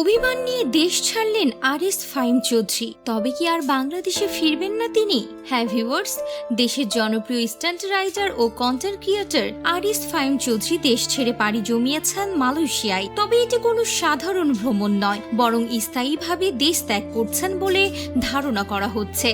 অভিমান নিয়ে দেশ ছাড়লেন আর এস ফাইম চৌধুরী। তবে কি আর বাংলাদেশে ফিরবেন না তিনি? হ্যাঁ ভিউয়ার্স, দেশের জনপ্রিয় স্ট্যান্ট রাইটার ও content creator R S Fahim Chowdhury দেশ ছেড়ে পাড়ি জমিয়েছেন মালয়েশিয়ায়। তবে এটি কোনো সাধারণ ভ্রমণ নয়, বরং স্থায়ীভাবে দেশ ত্যাগ করছেন বলে ধারণা করা হচ্ছে।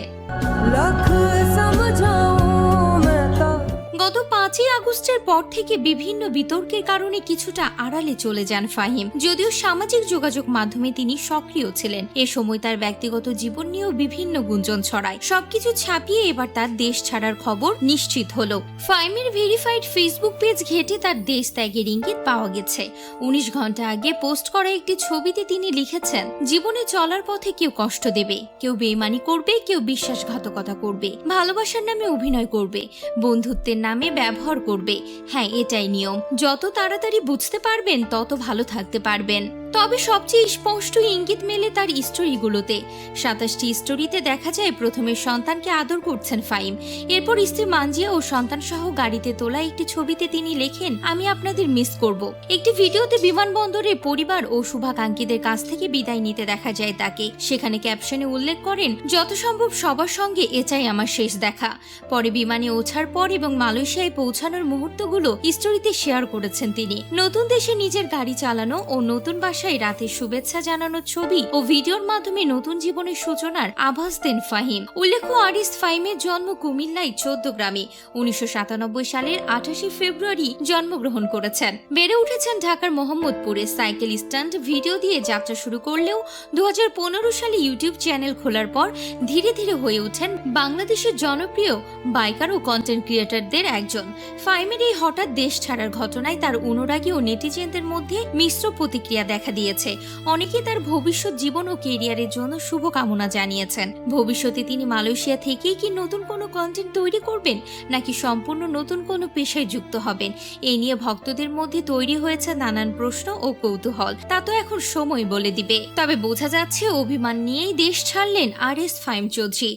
আগস্টের পর থেকে বিভিন্ন বিতর্কের কারণে কিছুটা আড়ালে চলে যান ফাহিম। যদিও সামাজিক যোগাযোগ মাধ্যমে তিনি সক্রিয় ছিলেন। এ সময় তার ব্যক্তিগত জীবন নিয়েও বিভিন্ন গুঞ্জন ছড়ায়। সবকিছু ছাপিয়ে এবার তার দেশ ছাড়ার খবর নিশ্চিত হলো। ফাহিমের ভেরিফাইড ফেসবুক পেজ ঘেটে তার দেশ ত্যাগের ইঙ্গিত পাওয়া গেছে। উনিশ ঘণ্টা আগে পোস্ট করা একটি ছবিতে তিনি লিখেছেন, জীবনে চলার পথে কেউ কষ্ট দেবে। কেউ বেইমানি করবে, কেউ বিশ্বাসঘাতকতা করবে। ভালোবাসার নামে অভিনয় করবে। বন্ধুত্বের নামে ব্যবহার করবে। হ্যাঁ এটাই নিয়ম। যত তাড়াতাড়ি বুঝতে পারবেন তত ভালো থাকতে পারবেন। তবে সবচেয়ে স্পষ্ট ইঙ্গিত মেলে তার স্টোরিগুলোতে। সাতাশটি স্টোরিতে দেখা যায় প্রথমে সন্তানকে আদর করছেন ফাইম এরপর স্ত্রী মানজিয়া ও সন্তান সহ গাড়িতে তোলা একটি ছবিতে তিনি লেখেন, আমি আপনাদের মিস করব। একটি ভিডিওতে বিমানবন্দরে পরিবার ও শুভাকাঙ্ক্ষীদের কাছ থেকে বিদায় নিতে দেখা যায় তাকে। সেখানে ক্যাপশনে উল্লেখ করেন, যত সম্ভব সবার সঙ্গে এটাই আমার শেষ দেখা। পরে বিমানে ওঠার পর এবং মালয়েশিয়ায় পৌঁছানোর মুহূর্তগুলো স্টোরিতে শেয়ার করেছেন তিনি। নতুন দেশে নিজের গাড়ি চালানো ও নতুন বাসায় রাতের শুভেচ্ছা জানানোর ছবি ও ভিডিওর মাধ্যমে নতুন জীবনের সূচনার আভাস দেন ফাহিম। উল্লেখ্য, আরিস ফাহিমের জন্ম কুমিল্লায় চোদ্দ গ্রামে। উনিশশো সাতানব্বই সালের আঠাশে ফেব্রুয়ারি জন্মগ্রহণ করেছেন। বেড়ে উঠেছেন ঢাকার মোহাম্মদপুরে। সাইকেল স্ট্যান্ড ভিডিও দিয়ে যাত্রা শুরু করলেও দু হাজার পনেরো সালে ইউটিউব চ্যানেল খোলার পর ধীরে ধীরে হয়ে ওঠেন বাংলাদেশের জনপ্রিয় বাইকার ও কন্টেন্ট ক্রিয়েটারদের একজন। ফাইমের এই হঠাৎ দেশ ছাড়ার ঘটনায় তার অনুরাগী ও নেটিজেনদের মধ্যে মিশ্র প্রতিক্রিয়া দেখা দিয়েছে। অনেকে তার ভবিষ্যৎ জীবন ও কেরিয়ারের জন্য শুভকামনা জানিয়েছেন। ভবিষ্যতে তিনি মালয়েশিয়া থেকেই কি নতুন কোনো কন্টেন্ট তৈরি করবেন, নাকি সম্পূর্ণ নতুন কোনো পেশায় যুক্ত হবেন? এই নিয়ে ভক্তদের মধ্যে তৈরি হয়েছে নানান প্রশ্ন ও কৌতূহল। তা তো এখন সময় বলে দিবে। তবে বোঝা যাচ্ছে অভিমান নিয়েই দেশ ছাড়লেন আর এস ফাইম চৌধুরী।